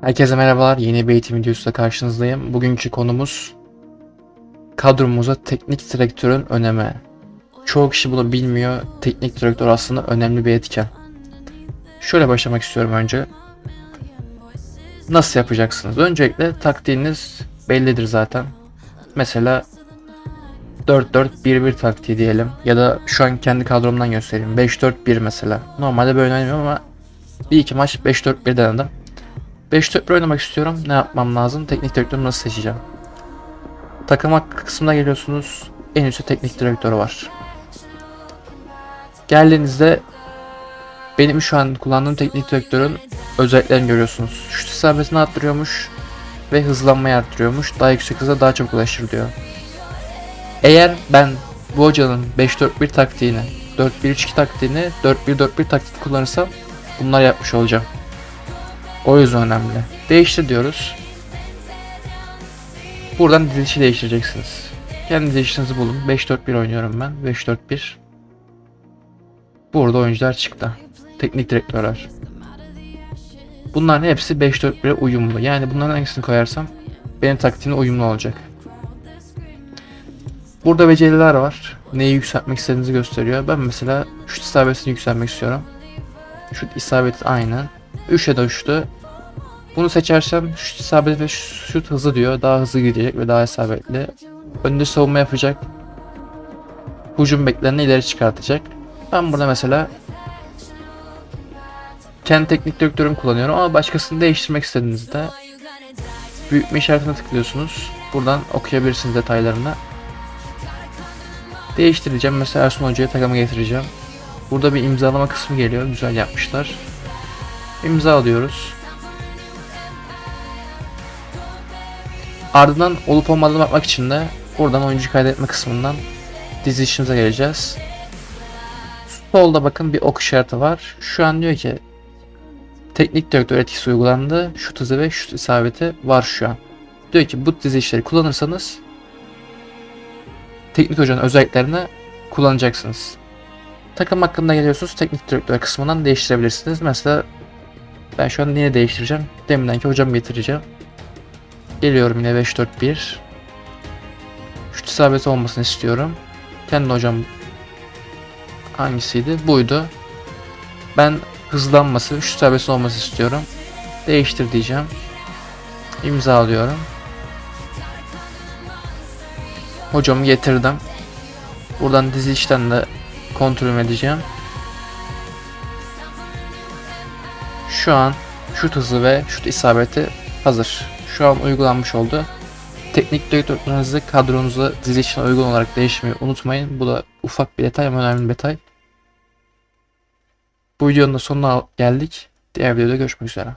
Herkese merhabalar. Yeni bir eğitim videosuyla karşınızdayım. Bugünkü konumuz kadromuza teknik direktörün önemi. Çoğu kişi bunu bilmiyor. Teknik direktör aslında önemli bir etken. Şöyle başlamak istiyorum önce. Nasıl yapacaksınız? Öncelikle taktiğiniz bellidir zaten. Mesela 4-4-1-1 taktiği diyelim. Ya da şu an kendi kadromdan göstereyim. 5-4-1 mesela. Normalde böyle oynamıyorum ama bir iki maç 5-4-1 denedim. 5-4-1 oynamak istiyorum. Ne yapmam lazım? Teknik direktörü nasıl seçeceğim? Takıma kısmına geliyorsunuz. En üstte teknik direktörü var. Geldiğinizde benim şu an kullandığım teknik direktörün özelliklerini görüyorsunuz. Şut isabetini arttırıyormuş ve hızlanmayı arttırıyormuş. Daha yüksek hıza daha çabuk ulaşır diyor. Eğer ben bu hocanın 5-4-1 taktiğini, 4-1-3-2 taktiğini, 4-1-4-1 taktiğini kullanırsam bunlar yapmış olacağım. O yüzden önemli. Değiştir diyoruz. Buradan dizilişi değiştireceksiniz. Kendi dizilişinizi bulun. 5-4-1 oynuyorum ben. 5-4-1. Burada oyuncular çıktı. Teknik direktörler. Bunların hepsi 5-4-1'e uyumlu. Yani bunların hangisini koyarsam benim taktiğime uyumlu olacak. Burada beceriler var. Neyi yükseltmek istediğinizi gösteriyor. Ben mesela şut isabetini yükseltmek istiyorum. Şut isabeti aynı. 3'e de uçtu. Bunu seçersem şut isabeti ve şut hızı diyor. Daha hızlı gidecek ve daha isabetli. Önde savunma yapacak. Hücum beklerini ileri çıkartacak. Ben burada mesela kendi teknik direktörümü kullanıyorum ama başkasını değiştirmek istediğinizde büyütme işaretine tıklıyorsunuz. Buradan okuyabilirsiniz detaylarını. Değiştireceğim. Mesela Ersun Hoca'ya takımı getireceğim. Burada bir imzalama kısmı geliyor. Güzel yapmışlar. İmza alıyoruz. Ardından olup olmadığını bakmak için de buradan oyuncu kaydetme kısmından dizilişimize geleceğiz. Solda bakın bir ok işareti var. Şu an diyor ki teknik direktör etkisi uygulandı. Şut hızı ve şut isabeti var şu an. Diyor ki bu dizilişleri kullanırsanız teknik hocanın özelliklerini kullanacaksınız. Takım hakkında geliyorsunuz teknik direktör kısmından değiştirebilirsiniz. Mesela ben şu an yine değiştireceğim. Demindenki hocamı getireceğim. Geliyorum yine 5-4-1. Şut isabeti olmasını istiyorum. Kendi hocam hangisiydi? Buydu. Ben hızlanması, şut isabeti olması istiyorum. Değiştir diyeceğim. İmza alıyorum. Hocamı getirdim. Buradan dizilişten de kontrol edeceğim. Şu an şut hızı ve şut isabeti hazır. Şu an uygulanmış oldu. Teknik direktörlerinizi kadronuza dizilişine uygun olarak değiştirmeyi unutmayın. Bu da ufak bir detay ama önemli bir detay. Bu videonun da sonuna geldik. Diğer videoda görüşmek üzere.